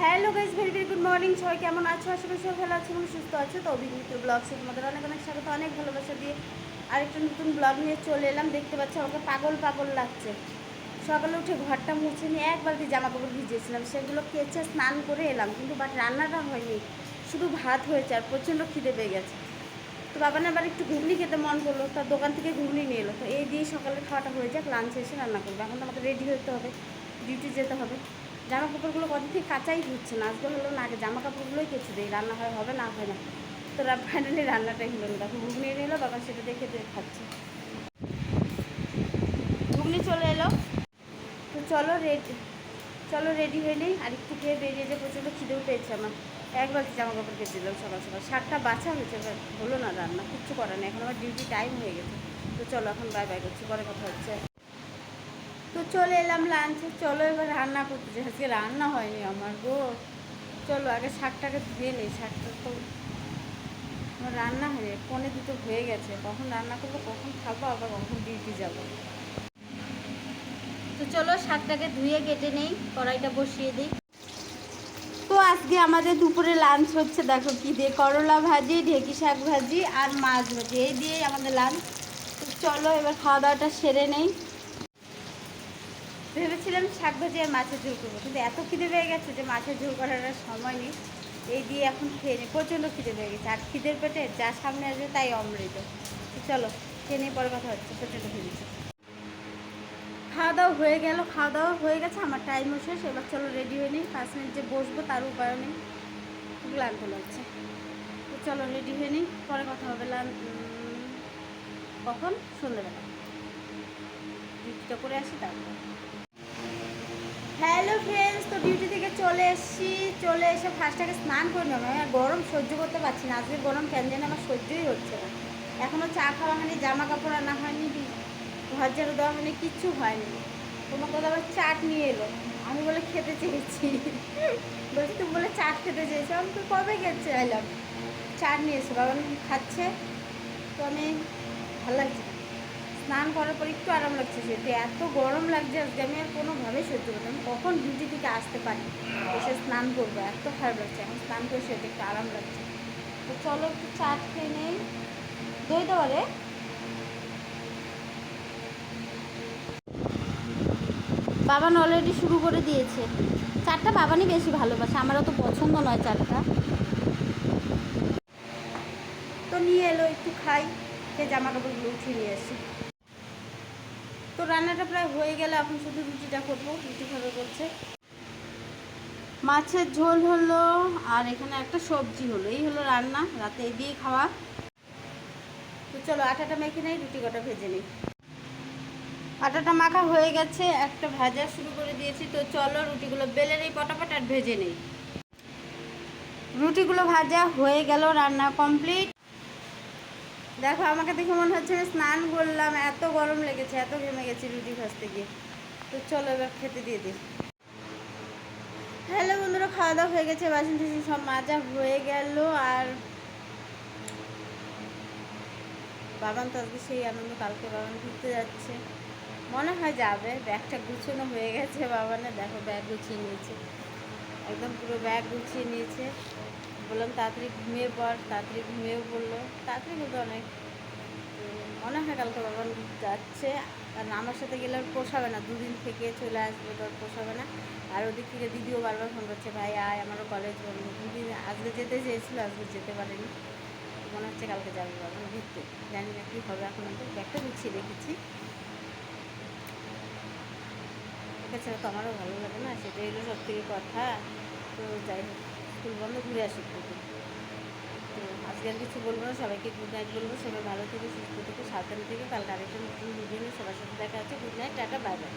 Hello guys very very good morning সবাই কেমন আছো? আশা করি সবাই ভালো আছে এবং সুস্থ আছে? তো অভিনীত ব্লগসে তোমাদের অনেক অনেক স্বাগত, অনেক ভালোবাসা দিয়ে আরেকটা নতুন ব্লগ নিয়ে চলে এলাম। দেখতে পাচ্ছ আমাকে পাগল পাগল লাগছে। সকালে উঠে ঘরটা মুছে নিয়ে এক বালতি জামা কাপড় ভিজিয়েছিলাম। সেগুলো কেচে স্নান করে এলাম, কিন্তু বাট রান্নাটা হয়নি। শুধু ভাত হয়েছে আর প্রচণ্ড খিদে পেয়ে গেছে। তো বাবা না আবার একটু ঘুগনি খেতে মন করল তার দোকান থেকে ঘুগনি নিয়ে এলো। তো এই দিয়ে সকালে খাওয়াটা হয়ে যাক লাঞ্চে এসে রান্না করব। এখন তো আমাকে রেডি হতে হবে ডিউটি যেতে হবে। জামা কাপড়গুলো কদিন থেকে কাঁচাই হচ্ছে না। আজকে হলো না, আগে জামা কাপড়গুলোই কেচে দিই রান্না হয়, হবে না হয় না। তো ফাইনালি রান্নাটাই হলো। না দেখো, ঘুগনি নিয়ে এলো বাবা সেটা দেখে দিয়ে খাচ্ছে। ঘুগনি চলে এলো। তো চলো রেডি চলো রেডি হয়ে নেই। আর একটু খেয়ে বেরিয়ে যে প্রচণ্ড খিদেও পেয়েছে আমার। এক বালতি জামা কাপড় কেটে দিলাম সকাল সকাল। শাকটা বাছা হয়েছে হলো না রান্না, কিচ্ছু করার নেই। এখন আমার ডিউটি টাইম হয়ে গেছে। তো চলো, এখন বাই বাই করছি, পরে কথা হচ্ছে। তো চলে এলাম লাঞ্চে চলো এবার রান্না করতে যে আজকে রান্না হয়নি আমার গো। চলো, আগে শাকটাকে ধুয়ে নেই। শাকটা তো আমার রান্না হয়নি। ফোনে দুটো হয়ে গেছে। কখন রান্না করব, কখন খাব, আবার কখন ডিউটি যাব। তো চলো, শাকটাকে ধুয়ে কেটে নেই। কড়াইটা বসিয়ে দিই। তো আজকে আমাদের দুপুরে লাঞ্চ হচ্ছে। দেখো কি দিয়ে করলা ভাজি, ঢেকি শাক ভাজি আর মাছ ভাজি। এই দিয়েই আমাদের লাঞ্চ তো চলো, এবার খাওয়া দাওয়াটা সেরে নেই। ভেবেছিলাম শাক ভাজি আর মাছের ঝোল করব, কিন্তু এত খিদে পেয়ে গেছে যে মাছের ঝোল করার সময় নেই। এই দিয়ে এখন খেয়ে নিই প্রচণ্ড খিদে পেয়ে গেছে। আর খিদের পেটে যা সামনে আসবে তাই অমৃত। চলো, খেয়ে নিয়ে পরে কথা হচ্ছে প্রচণ্ড খিদেছে খাওয়া দাওয়া হয়ে গেল, খাওয়া দাওয়া হয়ে গেছে, আমার টাইমও শেষ। এবার চলো রেডি হয়ে নিই। পাঁচ মিনিট যে বসবো তার উপায় নেই। ক্লান্ত লাগছে। চলো রেডি হয়ে নিই, পরে কথা হবে। কখন? সন্ধ্যেবেলা। ডিউটিটা করে আসি তারপর। হ্যালো ফ্রেন্ডস তো ডিউটি থেকে চলে এসেছি। চলে এসে ফার্স্টটাকে স্নান করে নেব আমি গরম সহ্য করতে পারছি না। আজকে গরম কেন যেন আমার সহ্যই হচ্ছে না। এখনও চা খাওয়া হয়নি জামা কাপড় আনা হয়নি, ঘর ঝাড়ু দেওয়া হয়নি, কিচ্ছু হয়নি। তোমার কথা আবার চাট নিয়ে এলো। আমি বলে খেতে চেয়েছি। বলছি, তুমি বলে চাট খেতে চেয়েছো? আমি তো কবে খেতে চাইলাম? চাট নিয়ে এসে বাবা খাচ্ছে। তো আমি ভালো লাগছে। স্নান করার পর একটু আরাম লাগছে সেটা এত গরম লাগছে আজকে, আমি আর কোনোভাবেই সহ্য করতে আমি কখন ডিউটি থেকে আসতে পারি? এসে স্নান করব, এত খারাপ লাগছে। এখন স্নান করে সেটা একটু আরাম লাগছে। তো চলো একটু চাট খেয়ে নেই। দই দেওয়া রে বাবান অলরেডি শুরু করে দিয়েছে। চারটা বাবানই বেশি ভালোবাসে, আমারও তো পছন্দ নয় চারটা। তো নিয়ে এলো, একটু খাই সে জামা কাপড়গুলো উঠিয়ে নিয়ে আসি। তো রান্নাটা প্রায় হয়ে গেলে এখন শুধু রুটিটা করব, রুটি খাবে বলছে মাছের ঝোল হলো আর এখানে একটা সবজি হলো, এই হলো রান্না, রাতে এই দিয়েই খাওয়া। তো চলো আটাটা মেখে নেই, রুটি কটা ভেজে নিই। আটাটা মাখা হয়ে গেছে, একটা ভাজা শুরু করে দিয়েছি, তো চলো রুটিগুলো বেলে নেই পটাপট আর ভেজে নেই। রুটিগুলো ভাজা হয়ে গেল, রান্না কমপ্লিট। দেখো, আমাকে দেখে মনে হচ্ছে আমি স্নান করলাম, এত গরম লেগেছে, এত ঘেমে গেছি রুটি ভাজতে গিয়ে। তো চলো এবার খেতে দিয়ে দিই। হ্যালো বন্ধুরা, খাওয়া দাওয়া হয়ে গেছে, বাসন টাসন সব মাজা হয়ে গেল, আর বাবান তো আজকে সেই আনন্দ, কালকে বাবান ঘুরতে যাচ্ছে। মনে হয় যাবে, ব্যাগটা গুছানো হয়ে গেছে, বাবানে দেখো ব্যাগ গুছিয়ে নিয়েছে। একদম পুরো ব্যাগ গুছিয়ে নিয়েছে। বললাম, তাড়াতাড়ি ঘুমিয়ে পড়। তাড়াতাড়ি ঘুমিয়েও পড়ল। তাড়াতাড়ি বলতে অনেক, মনে হয় কালকে বাবা যাচ্ছে। আর আমার সাথে গেলে ওর পোষাবে না। দুদিন থেকে চলে আসবে তো পোষাবে না। আর ওদিক থেকে দিদিও বারবার ফোন করছে, ভাই, আয়, আমারও কলেজ বন্ধ। দিদি আজকে যেতে চেয়েছিল, আজকে যেতে পারেনি। মনে হচ্ছে কালকে যাবে বাবা ঘুরতে জানি না কী হবে, এখন আমি ব্যাগটা গুছিয়ে রেখেছি। এছাড়া তো আমারও ভালো লাগে না, সেটাই হলো সব থেকে কথা। তো যাই হোক। স্কুল বন্ধ ঘুরে আসি তো আজকে আর কিছু বলব না, সবাইকে গুড নাইট বলব, সবাই ভালো থেকে, সুস্থ থেকে, সাবধানে থেকে। কালকে আরেকটা নতুন ভিডিও নিয়ে সবার সাথে দেখা আছে good night tata bye bye